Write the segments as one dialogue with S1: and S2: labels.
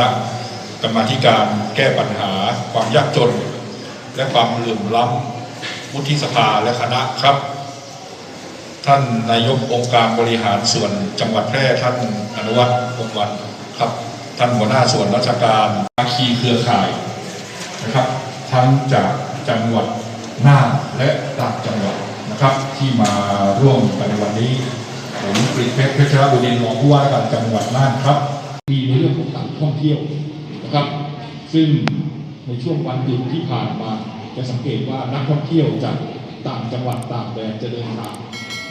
S1: ณะกรรมธิการแก้ปัญหา ความยากจน และความเหลื่อมล้ำวุฒิสภาและคณะครับ ท่านนายกองค์การบริหารส่วนจังหวัดแพร่ท่านอนุวัฒน์วงวันครับ ท่านหัวหน้าส่วนราชการภาคีเครือข่ายนะครับ ทั้งจากจังหวัดน่านและต่างจังหวัดนะครับ ที่มาร่วมกันในวันนี้ผมกฤษเพชรเพชรบุรินทร์รองผู้ว่าการจังหวัดน่านครับมีเรื่อง ท่องเที่ยวนะครับ ซึ่งในช่วงวันหยุดที่ผ่านมา จะสังเกตว่านักท่องเที่ยวจากต่างจังหวัดต่างแดนจะเดินทาง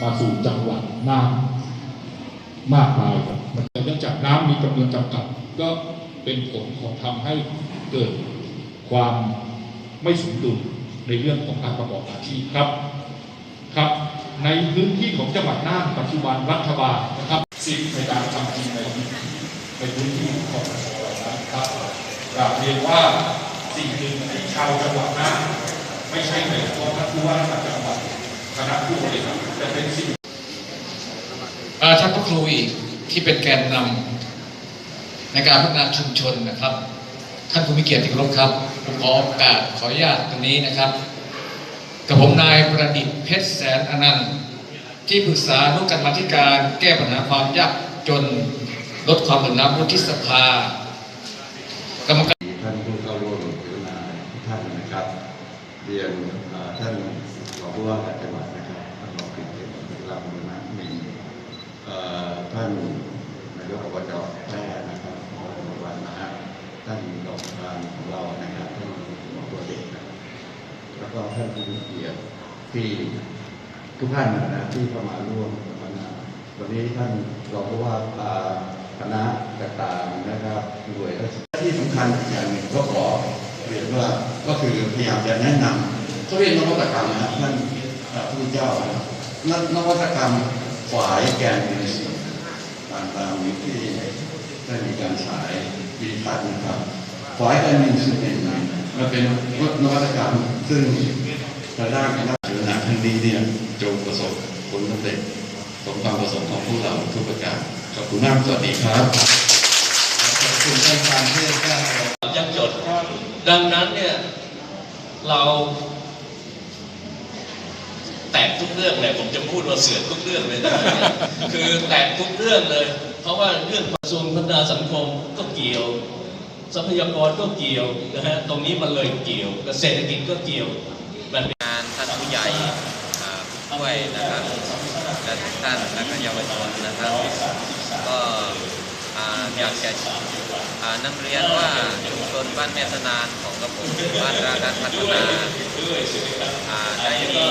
S1: มาสู่จังหวัดน่านมากมายครับแต่เนื่องจากน้ำมีจำนวนจำกัดก็เป็นผลของทำให้เกิดความไม่สมดุลในเรื่องของการประกอบอาชีพครับครับ ในพื้นที่ของจังหวัดน่านปัจจุบันรัฐบาลนะครับสิทธิในการทำจริงใน ในพื้นที่ของเรานะครับกราบเรียนว่าสิ่งหนึ่งที่ชาวจังหวัดน่านไม่ใช่แต่เฉพาะท่านผู้ว่าราชการจังหวัดคณะผู้บริหารแต่เป็นสิ่ง
S2: อาท่านพระครูอีกที่เป็นแกนนำในการพัฒนาชุมชนนะครับท่านผู้มีเกียรติที่เคารพครับผมขอโอกาสขออนุญาตตรงนี้นะครับกับผมนายประดิษฐ์เพชรแสนอนันต์ที่ปรึกษานุกรรมาธิการแก้ปัญหาความยากจน ลดความเหลื่อมล้ำวุฒิสภา กรรมการ
S3: ท่านผู้เข้าร่วมเสวนาทุกท่านนะครับ เรียนท่านรองผู้ว่าการจังหวัดนะครับท่านรองกฤษเดชลำบุญนะมีท่านนายกอบจแพร่นะครับหมอวันนะฮะท่านรองประธานของเรานะครับท่านหมอตัวเด็กนะครับแล้วก็ท่านผู้มีเกียรติที่ทุกท่านนะนะที่เข้ามาร่วมสัมมนาวันนี้ท่านรองผู้ว่าพา คณะต่างๆนะครับหน่วยที่สำคัญอย่างหนึ่งก็ขอเรียนว่าก็คือพยายามจะแนะนำเขาเรียกนวัตกรรมนะท่านพระพุทธเจ้านะนนวัตกรรมฝ่ายแกนอินทรีย์ต่างๆที่ได้มีการฉายวิดีทัศน์นะครับฝ่ายแกนอินทรีย์เป็นมันเป็นนวัตกรรมซึ่งทางด้านคณะเสวนาครั้งนี้เนี่ยจงประสบผลสำเร็จสมความประสงค์ของพวกเราทุกประการ ขอบคุณมากสวัสดีครับ
S4: ขอบคุณท่านการเทศได้ยังจด ดังนั้นเนี่ยเราแตกทุกเรื่องเลยผมจะพูดว่าเสือกทุกเรื่องเลยนะคือแตกทุกเรื่องเลย เพราะว่าเรื่องกระทรวงพัฒนาสังคมก็เกี่ยว ทรัพยากรก็เกี่ยวนะฮะตรงนี้มันเลยเกี่ยวเศรษฐกิจก็เกี่ยวมันเป็น
S5: งานท่านผู้ใหญ่อ่าผู้ช่วยนะครับและทุกท่านและก็เยาวชนนะครับก็ อยากจะอ่านำเรียนว่าชุมชนบ้านแม่สนานของกระผมบ้านราการพัฒนาได้มี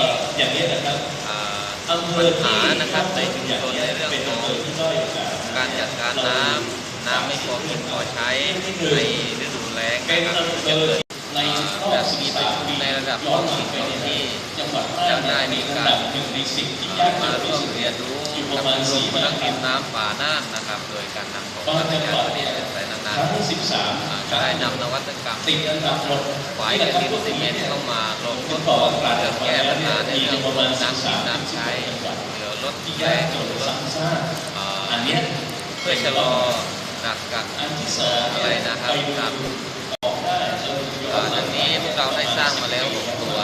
S5: ปัญหานะครับในชุมชนในเรื่องของการจัดการน้ำน้ำไม่พอกินพอใช้ในฤดูแล้งนะครับจะเกิด
S4: ในรอ
S5: แบบมีประ
S4: สา
S5: ในระดับท้
S4: อ
S5: งถิ่นที่
S4: จังหวัดได้มีการ
S5: มาร่วมเรียนรู้
S4: ประมาณ
S5: กลุ่
S4: สี่
S5: ม
S4: พัน
S5: นัก
S4: ค
S5: กินน้ำป่าน่านนะครับ โดยการนำของ
S4: ตอน
S5: พัฒ
S4: จัง
S5: นา
S4: หวัด
S5: ประเท
S4: เนี่ย
S5: ศไทยนานา
S4: รั้งที่สิบสาม
S5: ได้นำนวัตกรรม
S4: ติดอันดับหมด
S5: ฝาย
S4: นี่
S5: ก
S4: แห
S5: ระ
S4: ละครับ
S5: ดิน
S4: พวก
S5: ซีเม
S4: เห็น
S5: ต์เข้ามาลง
S4: ที่
S5: ต้น
S4: ต่อกาง
S5: เพื่อ
S4: จังหวั
S5: แก้
S4: ด
S5: ปัญหาในเรื่อง
S4: ประ
S5: ข
S4: มา
S5: อง
S4: ณสิบ
S5: น้ำกิ
S4: สานม
S5: น้ำใช้
S4: จังหวัด
S5: เหลือลด
S4: ที่
S5: แย
S4: ก
S5: ง
S4: จังหวัด
S5: ลด
S4: สามซ่า
S5: อั
S4: นนี้
S5: เพื่อชะลอหนักกัก
S4: อะ
S5: ไรนะครับครับ
S4: ออกได้เออ
S5: อ่าตอนนี้พวกเราได้สร้างมาแล้วหกตัว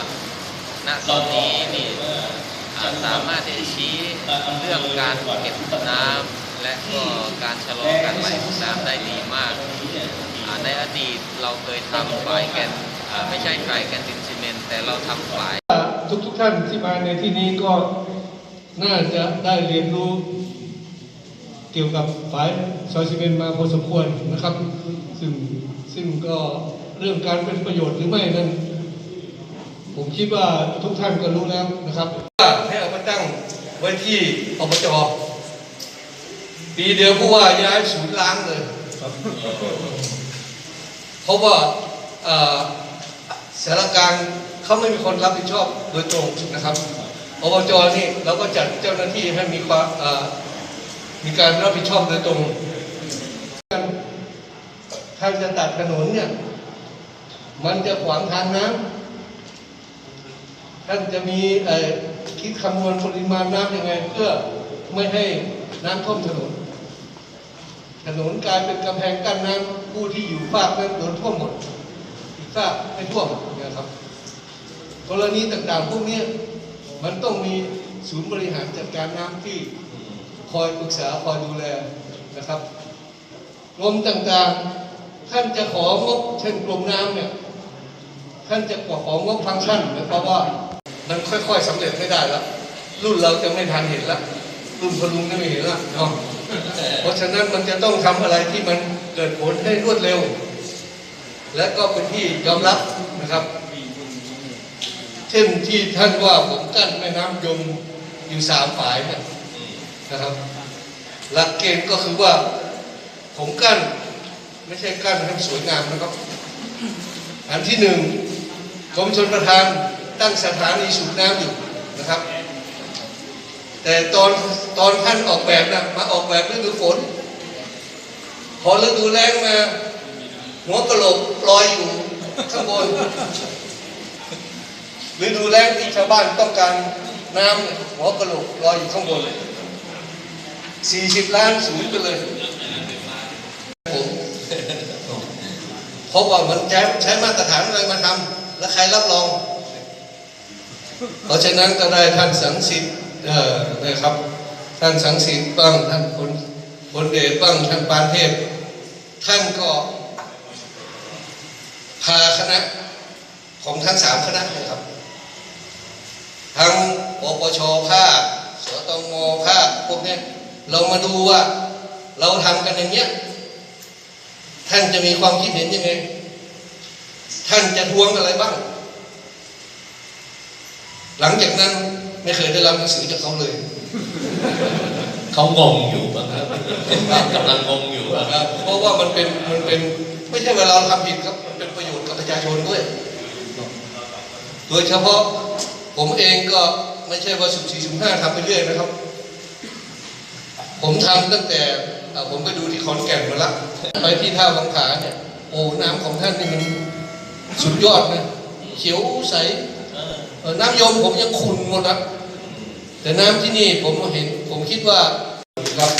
S5: ณตอนนี้นี่ สามารถที่จะชี้เรื่องการเก็บน้ำและก็การชะลอการไหลของน้ำได้ดีมาก ในอดีตเราเคยทำฝายแกนไม่ใช่ฝายแกนดินซีเมนต์แต่เราทำฝาย
S6: ทุกทุกๆท่านที่มาในที่นี้ก็น่าจะได้เรียนรู้เกี่ยวกับฝายซอยซีเมนต์มาพอสมควรนะครับ ซึ่งซึ่งก็เรื่องการเป็นประโยชน์หรือไม่นั้น ผมคิดว่าทุกท่านก็รู้แล้วนะครับว่าให้เอามาตั้งไว้ที่อบจปีเดียวผู้ว่าย้ายศูนย์ล้างเลยเพราะว่าเสานการเขาไม่มีคนรับผิดชอบโดยตรงนะครับอบจนี่เราก็จัดเจ้าหน้าที่ให้มีความมีการรับผิดชอบโดยตรงท่านจะตัดถนนเนี่ย มันจะขวางทางน้ำ ท่านจะมีคิดคำนวณปริมาณน้ำยังไง เพื่อไม่ให้น้ำท่วมถนน ถนนกลายเป็นกำแพงกั้นน้ำผู้ที่อยู่ภาคนั้นโดนท่วมหมดอีกภาคไม่ท่วมนะครับกรณีต่างๆพวกนี้มันต้องมีศูนย์บริหารจัดการน้ำที่คอยปรึกษาคอยดูแลนะครับกรมต่างๆ ท่านจะของบเช่นกรมน้ำเนี่ย ท่านจะของงบฟังก์ชันหมายความว่ามันค่อยๆสำเร็จไม่ได้แล้วรุ่นเราจะไม่ทันเห็นแล้วรุ่นพลุงจะไม่เห็นแล้วเนาะเพราะฉะนั้นมันจะต้องทำอะไรที่มันเกิดผลให้รวดเร็ว และก็เป็นที่ยอมรับนะครับ เช่นที่ท่านว่าผมกั้นแม่น้ำยมอยู่สามฝ่ายเนี่ยนะครับ หลักเกณฑ์ก็คือว่าผมกั้นไม่ใช่กั้นให้สวยงามนะครับ อันที่หนึ่ง กรมชนประทานตั้งสถานีสูบน้ำอยู่นะครับ แต่ตอนตอนท่านออกแบบนะมาออกแบบฤดูฝน พอฤดูแล้งมาหัวกระโหลกลอยอยู่ข้างบนฤดูแล้งที่ชาวบ้านต้องการน้ำหัวกระโหลกลอยอยู่ข้างบนสี่สิบล้านสูงไปเลยผมเพราะว่ามันใช้ใช้มาตรฐานอะไรมาทำ แล้วใครรับรอง เพราะฉะนั้นก็ได้ท่านสังสิทธิ์นะครับ ท่านสังสิทธิ์บ้างท่านพลพลเดชบ้างท่านปานเทพ ท่านก็พาคณะของทั้งสามคณะนะครับ ทั้งปปชภาคสตงภาคพวกนี้เรามาดูว่าเราทำกันอย่างเนี้ยท่านจะมีความคิดเห็นยังไง ท่านจะทวงอะไรบ้าง หลังจากนั้นไม่เคยได้รับหนังสือจากเขาเลย
S4: เขางงอยู่บ้างครับกำลังงงอยู่อะ
S6: นะครับเพราะว่ามันเป็นมันเป็นไม่ใช่เวลาเราทำผิดครับ มันเป็นประโยชน์กับประชาชนด้วย โดยเฉพาะผมเองก็ไม่ใช่ว่าสุ่มสี่สุ่มห้าทำไปเรื่อยนะครับ ผมทำตั้งแต่เอ่อผมไปดูที่ขอนแก่นมาละไปที่ท่าวังผาเนี่ยโอ้น้ำของท่านนี่มัน สุดยอดนะเขียวใสน้ำยมผมยังขุ่นหมดนะแต่น้ำที่นี่ผมเห็นผมคิดว่าครับ